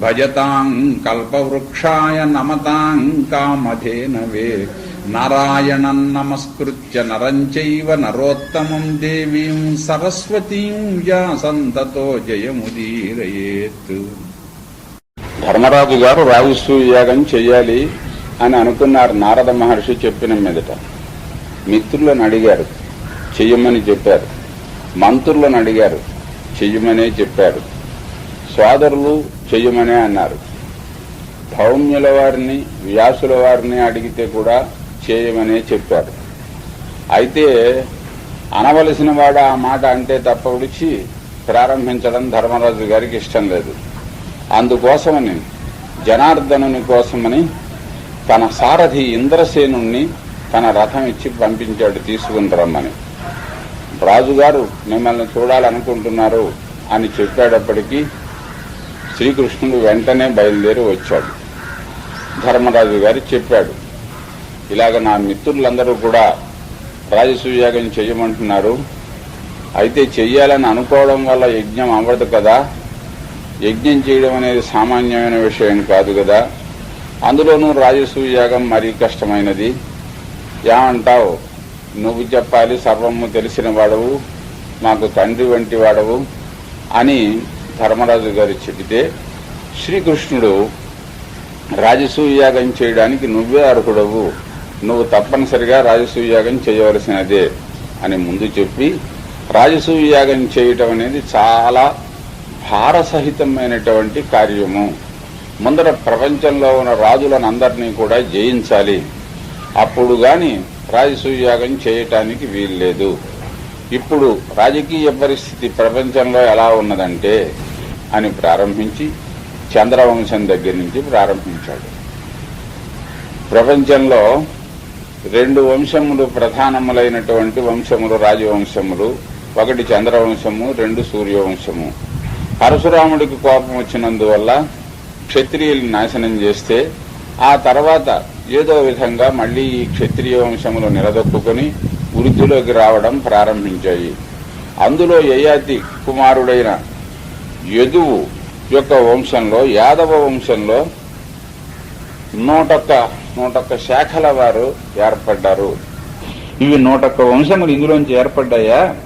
భజతాం కల్పవృక్షాయ నమతాం కామధేనవే నారాయణం నమస్కృత్య నరంచైవ నరోత్తమం దేవీం సరస్వతీం వ్యాసంతతో జయముదీరయేత్ ధర్మరాజు గారు రాజసూయ యాగం చెయ్యాలి అని అనుకున్నారు నారద మహర్షి చెప్పిన మీదట. మిత్రులను అడిగారు చెయ్యమని చెప్పారు. మంత్రులను అడిగారు చెయ్యమనే చెప్పారు. సోదరులు చెయ్యమనే అన్నారు. భౌమ్యుల వారిని వ్యాసుల వారిని అడిగితే కూడా చేయమనే చెప్పారు. అయితే అనవలసిన వాడు ఆ మాట అంటే తప్ప విడిచి ప్రారంభించడం ధర్మరాజు గారికి ఇష్టం లేదు. అందుకోసమని జనార్దనుని కోసమని తన సారథి ఇంద్రసేనుణ్ణి తన రథం ఇచ్చి పంపించాడు తీసుకుని రమ్మని. రాజుగారు మిమ్మల్ని చూడాలనుకుంటున్నారు అని చెప్పేటప్పటికీ శ్రీకృష్ణుడు వెంటనే బయలుదేరి వచ్చాడు. ధర్మరాజు గారు చెప్పాడు ఇలాగ నా మిత్రులందరూ కూడా రాజసూయాగం చేయమంటున్నారు. అయితే చెయ్యాలని అనుకోవడం వల్ల యజ్ఞం అవ్వదు కదా. యజ్ఞం చేయడం అనేది సామాన్యమైన విషయం కాదు కదా. అందులోనూ రాజసూయాగం మరీ కష్టమైనది. ఏమంటావు? నువ్వు చెప్పాలి సర్వము తెలిసిన వాడవు మాకు తండ్రి వంటి వాడవు అని ధర్మరాజు గారు చెబితే శ్రీకృష్ణుడు రాజసూయాగం చేయడానికి నువ్వే అర్హుడవు. నువ్వు తప్పనిసరిగా రాజసూయాగం చేయవలసినదే అని ముందు చెప్పి రాజసూయాగం చేయటం అనేది చాలా భారసహితమైనటువంటి కార్యము. ముందర ప్రపంచంలో ఉన్న రాజులను అందరినీ కూడా జయించాలి. అప్పుడు కానీ రాజసూయాగం చేయటానికి వీల్లేదు. ఇప్పుడు రాజకీయ పరిస్థితి ప్రపంచంలో ఎలా ఉన్నదంటే అని ప్రారంభించి చంద్రవంశం దగ్గర నుంచి ప్రారంభించాడు. ప్రపంచంలో రెండు వంశములు ప్రధానములైనటువంటి వంశములు రాజవంశములు ఒకటి చంద్రవంశము రెండు సూర్యవంశము. పరశురాముడికి కోపం వచ్చినందువల్ల క్షత్రియుల్ని నాశనం చేస్తే ఆ తర్వాత ఏదో విధంగా మళ్ళీ ఈ క్షత్రియ వంశములు నిలదొక్కుని వృద్ధిలోకి రావడం ప్రారంభించాయి. అందులో యయాతి కుమారుడైన యదువు యొక్క వంశంలో యాదవ వంశంలో నూటొక్క నూటొక్క శాఖల వారు ఏర్పడ్డారు. ఇవి నూటొక్క వంశములు ఇందులోంచి ఏర్పడ్డాయా?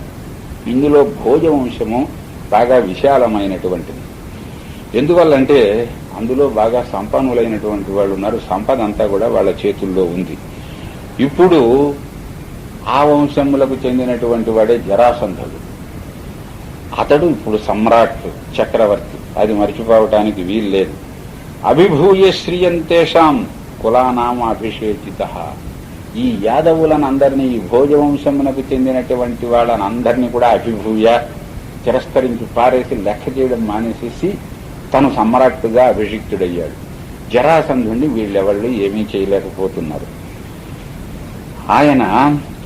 ఇందులో భోజ వంశము బాగా విశాలమైనటువంటిది. ఎందువల్లంటే అందులో బాగా సంపన్నులైనటువంటి వాళ్ళు ఉన్నారు. సంపద అంతా కూడా వాళ్ళ చేతుల్లో ఉంది. ఇప్పుడు ఆ వంశములకు చెందినటువంటి వాడే జరాసంధుడు. అతడు ఇప్పుడు సమ్రాట్ చక్రవర్తి. అది మర్చిపోవటానికి వీల్లేదు. అభిభూయ శ్రీయంతేషాం కులానామ అభిషేచిత ఈ యాదవులనందరినీ ఈ భోజవంశమునకు చెందినటువంటి వాళ్ళని అందరినీ కూడా అభిభూయ తిరస్కరించి పారేసి లెక్క చేయడం మానేసేసి తను సమ్రాట్టుగా అభిషిక్తుడయ్యాడు. జరాసంధుణ్ణి వీళ్ళెవళ్ళు ఏమీ చేయలేకపోతున్నారు. ఆయన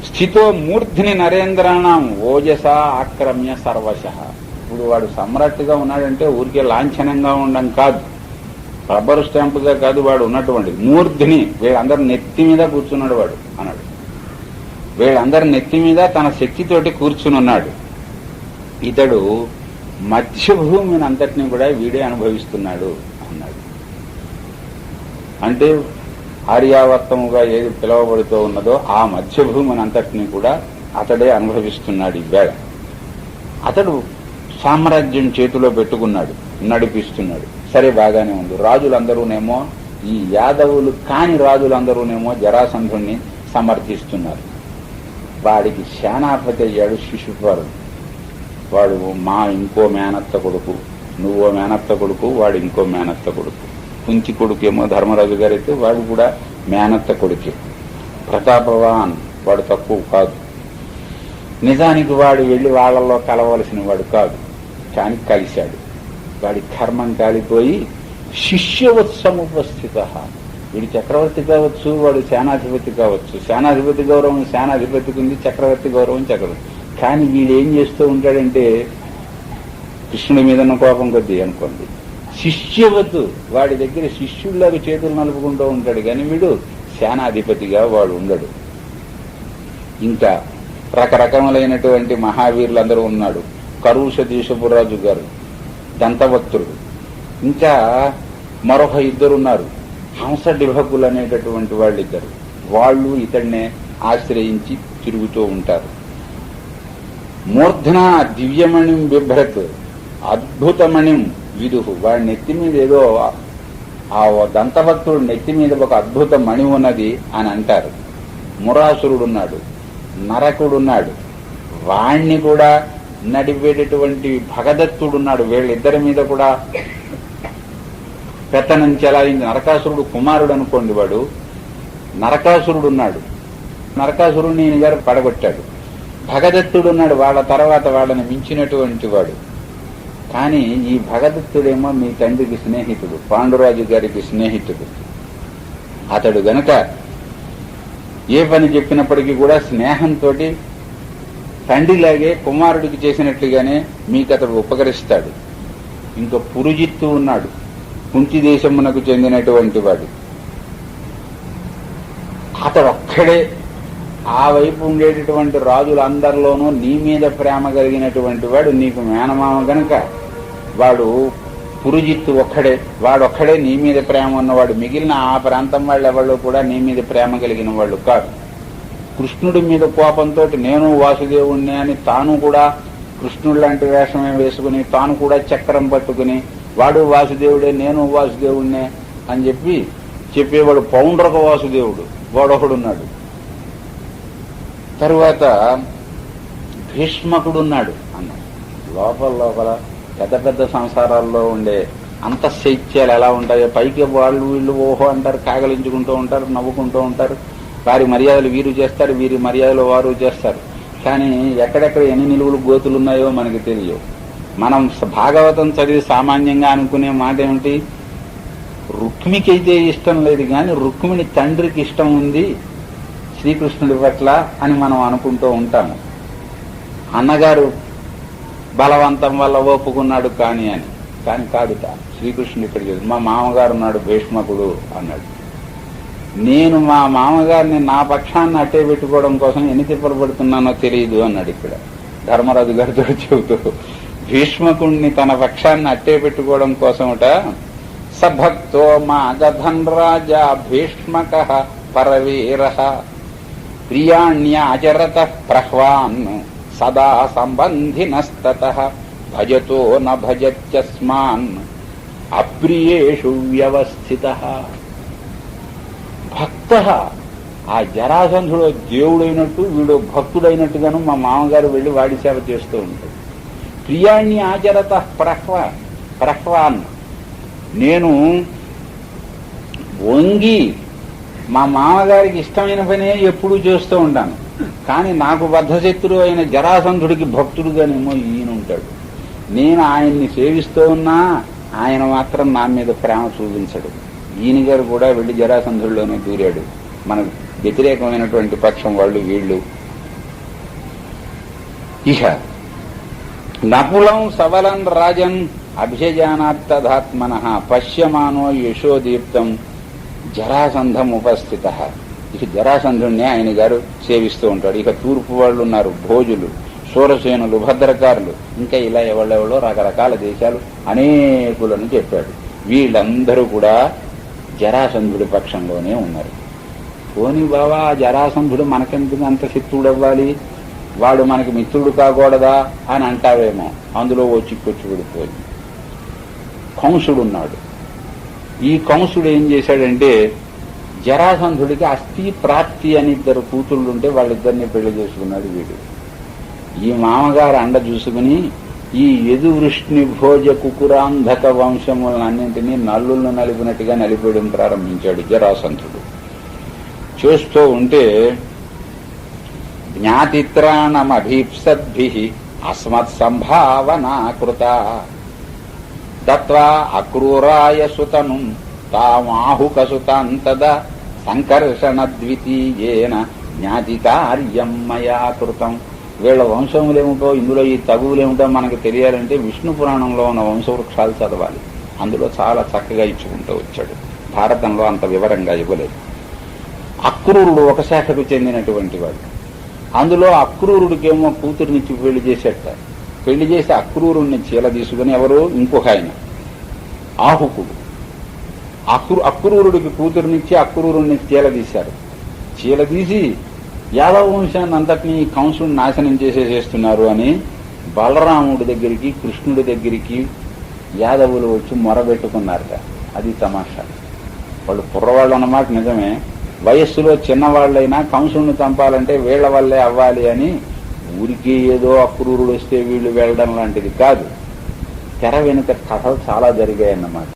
స్థితో మూర్ధిని నరేంద్రాణం ఓజస ఆక్రమ్య సర్వశ. ఇప్పుడు వాడు సమ్రాట్గా ఉన్నాడంటే ఊరికే లాంఛనంగా ఉండడం కాదు. రబ్బరు స్టాంపుగా కాదు వాడు ఉన్నటువంటి. మూర్ధిని వీళ్ళందరి నెత్తి మీద కూర్చున్నాడు వాడు అన్నాడు. వీళ్ళందరి నెత్తి మీద తన శక్తితోటి కూర్చుని ఉన్నాడు ఇతడు మధ్యభూమిని అంతటినీ కూడా వీడే అనుభవిస్తున్నాడు అన్నాడు. అంటే ఆర్యావర్తముగా ఏది పిలువబడుతూ ఉన్నదో ఆ మధ్యభూమిని అంతటినీ కూడా అతడే అనుభవిస్తున్నాడు ఈవేళ వేళ. అతడు సామ్రాజ్యం చేతిలో పెట్టుకున్నాడు నడిపిస్తున్నాడు. సరే బాగానే ఉంది. రాజులందరూనేమో ఈ యాదవులు కాని రాజులందరూనేమో జరాసంధుణ్ణి సమర్థిస్తున్నారు. వాడికి సేనాపతి అయ్యాడు శిశుపాలుడు వాడు మా ఇంకో మేనత్త కొడుకు నువ్వో మేనత్త కొడుకు వాడు ఇంకో మేనత్త కొడుకు. కుంచి కొడుకేమో ధర్మరాజు గారైతే వాడు కూడా మేనత్త కొడుకే. ప్రతాపవాన్ వాడు తక్కువ కాదు. నిజానికి వాడు వెళ్ళి వాళ్ళల్లో కలవలసిన వాడు కాదు. కానీ కలిశాడు. వాడి కర్మం కాలిపోయి శిష్యవత్సముపస్థిత వీడు చక్రవర్తి కావచ్చు వాడు సేనాధిపతి కావచ్చు. సేనాధిపతి గౌరవం సేనాధిపతికి ఉంది చక్రవర్తి గౌరవం చక్రవర్తి. కానీ వీడు ఏం చేస్తూ ఉంటాడంటే కృష్ణుడి మీదన్న కోపం కొద్దీ అనుకోండి. శిష్యవద్దు. వాడి దగ్గర శిష్యుల్లాగా చేతులు నలుపుకుంటూ ఉంటాడు. కానీ వీడు సేనాధిపతిగా వాడు ఉండడు. ఇంకా రకరకములైనటువంటి మహావీరులందరూ ఉన్నాడు. కరుష దేశపురాజు గారు దంతభక్తుడు ఇంకా మరొక ఇద్దరు ఉన్నారు హంస డిభకులు అనేటటువంటి వాళ్ళిద్దరు. వాళ్ళు ఇతడినే ఆశ్రయించి తిరుగుతూ ఉంటారు. మూర్ధన దివ్యమణిం బిభ్రత్ అద్భుతమణిం విదుహు వాడి నెత్తి మీద ఏదో ఆ దంతభక్తుడు నెత్తి మీద ఒక అద్భుత మణి ఉన్నది అని అంటారు. మురాసురుడున్నాడు నరకుడున్నాడు వాణ్ణి కూడా నడిపేటటువంటి భగదత్తుడున్నాడు. వీళ్ళిద్దరి మీద కూడా పెత్తనం చెలాయించి నరకాసురుడు కుమారుడు అనుకోండి వాడు నరకాసురుడు ఉన్నాడు నరకాసురుడిని ఈయన గారు పడగొట్టాడు. భగదత్తుడు ఉన్నాడు వాళ్ళ తర్వాత వాళ్ళని మించినటువంటి వాడు. కానీ ఈ భగదత్తుడేమో మీ తండ్రికి స్నేహితుడు పాండురాజు గారికి స్నేహితుడు. అతడు గనక ఏ పని చెప్పినప్పటికీ కూడా స్నేహంతో తండ్రిలాగే కుమారుడికి చేసినట్లుగానే మీకు అతడు ఉపకరిస్తాడు. ఇంకా పురుజిత్తు ఉన్నాడు కుంచి దేశమునకు చెందినటువంటి వాడు. అతడు ఒక్కడే ఆ వైపు ఉండేటటువంటి రాజులందరిలోనూ నీ మీద ప్రేమ కలిగినటువంటి వాడు నీకు మేనమామ గనక. వాడు పురుజిత్తు ఒక్కడే వాడొక్కడే నీ మీద ప్రేమ ఉన్నవాడు. మిగిలిన ఆ ప్రాంతం వాళ్ళు ఎవళ్ళు కూడా నీ మీద ప్రేమ కలిగిన వాళ్ళు కాదు. కృష్ణుడి మీద కోపంతో నేను వాసుదేవుణ్ణి అని తాను కూడా కృష్ణుడు లాంటి వేషమే వేసుకుని తాను కూడా చక్రం పట్టుకుని వాడు వాసుదేవుడే నేను వాసుదేవుణ్ణే అని చెప్పి చెప్పేవాడు పౌండ్రక వాసుదేవుడు. వాడొకడున్నాడు. తరువాత భీష్మకుడున్నాడు అన్నాడు. లోపల లోపల పెద్ద పెద్ద సంసారాల్లో ఉండే అంతఃశైత్యాలు ఎలా ఉంటాయో పైకి వాళ్ళు వీళ్ళు ఓహో అంటారు కాగలించుకుంటూ ఉంటారు నవ్వుకుంటూ ఉంటారు. వారి మర్యాదలు వీరు చేస్తారు వీరి మర్యాదలు వారు చేస్తారు. కానీ ఎక్కడెక్కడ ఎన్ని నిలువులు గోతులు ఉన్నాయో మనకి తెలియవు. మనం భాగవతం చదివి సామాన్యంగా అనుకునే మాట ఏమిటి? రుక్మికి అయితే ఇష్టం లేదు కానీ రుక్మిణి తండ్రికి ఇష్టం ఉంది శ్రీకృష్ణుడి పట్ల అని మనం అనుకుంటూ ఉంటాము. అన్నగారు బలవంతం వల్ల ఒప్పుకున్నాడు కానీ అని. కాని కాదుట శ్రీకృష్ణుడు ఇక్కడికి మా మామగారు ఉన్నాడు భీష్మకుడు అన్నాడు. నేను మా మామగారిని నా పక్షాన్ని అట్టే పెట్టుకోవడం కోసం ఎన్ని తిప్పలు పడుతున్నానో తెలియదు అన్నాడు ఇక్కడ. ధర్మరాజు గారితో చెబుతూ భీష్మకుణ్ణి తన పక్షాన్ని అట్టే పెట్టుకోవడం కోసమట సభక్తో మా గధన్ రాజా భీష్మక పరవీర. ప్రియాణ్యాచరత ప్రహ్వాన్. సదా సంబంధినస్తత భజతో న భజత్యస్మాన్. అప్రియేషు వ్యవస్థిత. భక్త ఆ జరాసంధుడు దేవుడైనట్టు వీడు భక్తుడైనట్టుగాను మా మామగారు వెళ్ళి వాడి సేవ చేస్తూ ఉంటాడు ప్రియాణ్ణి ఆచరత ప్రహ్వా ప్రహ్వాన్. నేను వంగి మా మామగారికి ఇష్టమైన పనే ఎప్పుడూ చేస్తూ ఉంటాను. కానీ నాకు బద్ధశత్రువు అయిన జరాసంధుడికి భక్తుడుగానేమో ఈయన ఉంటాడు. నేను ఆయన్ని సేవిస్తూ ఉన్నా ఆయన మాత్రం నా మీద ప్రేమ చూపించడు. ఈయన గారు కూడా వెళ్ళి జరాసంధుడిలోనే దూరాడు. మనకు వ్యతిరేకమైనటువంటి పక్షం వాళ్ళు వీళ్ళు. ఇహ. నపులం సవలం రాజన్ అభిజానాత్తధాత్మన పశ్యమానో యశోదీప్తం జరాసంధం ఉపస్థిత ఇక జరాసంధుణ్ణి ఆయన గారు సేవిస్తూ ఉంటాడు. ఇక తూర్పు వాళ్ళు ఉన్నారు భోజులు సూరసేనులు భద్రకారులు. ఇంకా ఇలా ఎవళ్ళెవళ్ళో రకరకాల దేశాలు అనేకులను చెప్పాడు. వీళ్ళందరూ కూడా జరాసంధుడి పక్షంలోనే ఉన్నారు. పోని బావా జరాసంధుడు మనకెందుకు అంత శత్రుడు అవ్వాలి వాడు మనకి మిత్రుడు కాకూడదా అని అంటావేమో. అందులో ఓ చిక్కొచ్చి విడిపోయింది. కంసుడు ఉన్నాడు ఈ కంసుడు ఏం చేశాడంటే జరాసంధుడికి అస్థి ప్రాప్తి అని ఇద్దరు కూతుళ్ళు ఉంటే వాళ్ళిద్దరిని పెళ్ళి చేసుకున్నాడు వీడు. ఈ మామగారు అండ చూసుకుని ఈ యదువృష్ణి భోజ కుకురాంధక వంశములన్నింటినీ నల్లులను నలిపినట్టుగా నలిపేయడం ప్రారంభించాడు జరాసంధుడు. చూస్తూ ఉంటే జ్ఞాతిత్రాణమభీప్సద్భి అస్మత్ సంభావనాకృత దత్వా అక్రూరాయ సుతను తామాహుకసుతాం తదా సంకర్షణ ద్వితీయేన జ్ఞాతికార్యం మయా కృతం వీళ్ళ వంశములేమిటో ఇందులో ఈ తగువులేమిటో మనకు తెలియాలంటే విష్ణు పురాణంలో ఉన్న వంశవృక్షాలు చదవాలి. అందులో చాలా చక్కగా ఇచ్చుకుంటూ వచ్చాడు. భారతంలో అంత వివరంగా ఇవ్వలేదు. అక్రూరుడు ఒక శాఖకు చెందినటువంటి వాడు. అందులో అక్రూరుడికేమో కూతురునిచ్చి పెళ్ళి చేసేట. పెళ్ళి చేసి అక్రూరుణ్ణి చీల తీసుకుని ఎవరు? ఇంకొక ఆయన. ఆహుకుడు. అక్రూ అక్రూరుడికి కూతురునిచ్చి అక్రూరుణ్ణి చీలదీశారు చీలదీసి యాదవ వంశాన్ని అంతటినీ కంసుడు నాశనం చేసేసేస్తున్నారు అని బలరాముడి దగ్గరికి కృష్ణుడి దగ్గరికి యాదవులు వచ్చి మొరబెట్టుకున్నారట. అది తమాషా. వాళ్ళు కుర్రవాళ్ళు అన్నమాట నిజమే. వయస్సులో చిన్నవాళ్ళైనా కంసుడిని చంపాలంటే వీళ్ళ వల్లే అవ్వాలి అని ఊరికి ఏదో అక్రూరుడు వస్తే వీళ్ళు వెళ్ళడం లాంటిది కాదు. తెర వెనుక కథలు చాలా జరిగాయన్నమాట.